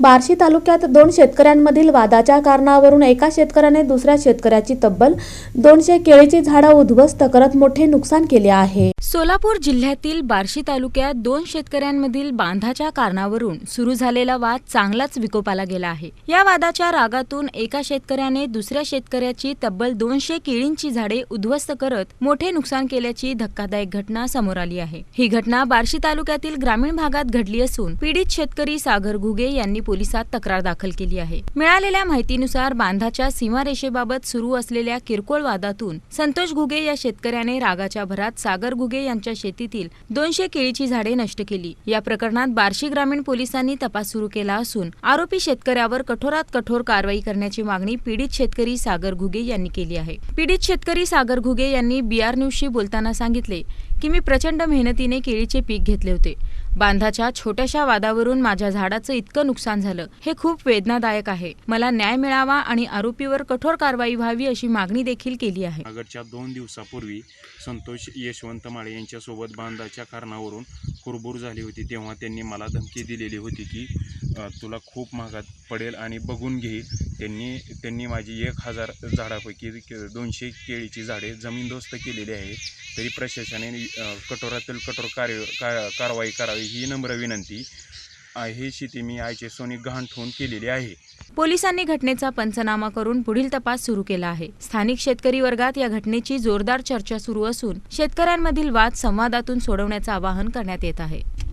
बार्शी तालुक्यात दोन शेतकऱ्यांमधील वादाच्या कारणावरून एका शेतकऱ्याने दुसऱ्या शेतकऱ्याची तब्बल दोनशे केळीची झाडं उद्ध्वस्त करत मोठे नुकसान केले आहे. सोलापूर जिल्ह्यातील बार्शी तालुक्यात दोन शेतकऱ्यांमधील बांधाच्या कारणावरून सुरू झालेला वाद चांगलाच विकोपाला गेला आहे. या वादाच्या रागातून एका शेतकऱ्याने दुसऱ्या शेतकऱ्याची तब्बल दोनशे केळींची झाडे उद्ध्वस्त करत मोठे नुकसान केल्याची धक्कादायक घटना समोर आली आहे. ही घटना बार्शी तालुक्यातील ग्रामीण भागात घडली असून पीडित शेतकरी सागर घुगे यांनी पोलिसात तक्रार दाखल केली आहे. मिळालेल्या माहितीनुसार बांधाच्या सीमारेषेबाबत सुरू असलेल्या किरकोळ वादातून संतोष घुगे या शेतकऱ्याने रागाच्या भरात सागर घुगे यांच्या शेतीतील दोनशे केळीची झाडे नष्ट केली. या प्रकरणात बार्शी ग्रामीण पोलिसांनी तपास सुरू केला असून आरोपी शेतकऱ्यावर कठोरात कठोर कारवाई करण्याची मागणी पीडित शेतकरी सागर घुगे यांनी केली आहे. पीडित शेतकरी सागर घुगे यांनी बीआर न्यूजशी बोलताना सांगितले की मी प्रचंड मेहनतीने केळीचे पीक घेतले होते. बांधाच्या छोट्याशा वादावरून माझ्या झाडाचं इतकं नुकसान झालं. हे खूप वेदनादायक आहे. मला न्याय मिळावा आणि आरोपीवर कठोर कारवाई व्हावी अशी मागणी देखील केली आहे. अगरच्या दोन दिवसापूर्वी संतोष यशवंत माळे यांच्यासोबत बांधाच्या कारणावरून कुरबूर झाली होती. तेव्हा त्यांनी मला धमकी दिलेली होती की तुला खूप महागात पडेल आणि बघून घे त्यांनी त्यांनी माझी एक हजार झाडापैकी के- दोनशे केळीची झाडे जमीनदोस्त केलेली आहे तरी प्रशासनाने कठोरातील कठोर कार्य का कारवाई करावी ही नम्र विनंती. ही शेती मी आईचे सोनी गहाण ठेवून केलेली आहे. पोलिसांनी घटनेचा पंचनामा करून पुढील तपास सुरू केला आहे. स्थानिक शेतकरी वर्गात या घटनेची जोरदार चर्चा सुरू असून शेतकऱ्यांमधील वाद संवादातून सोडवण्याचं आवाहन करण्यात येत आहे.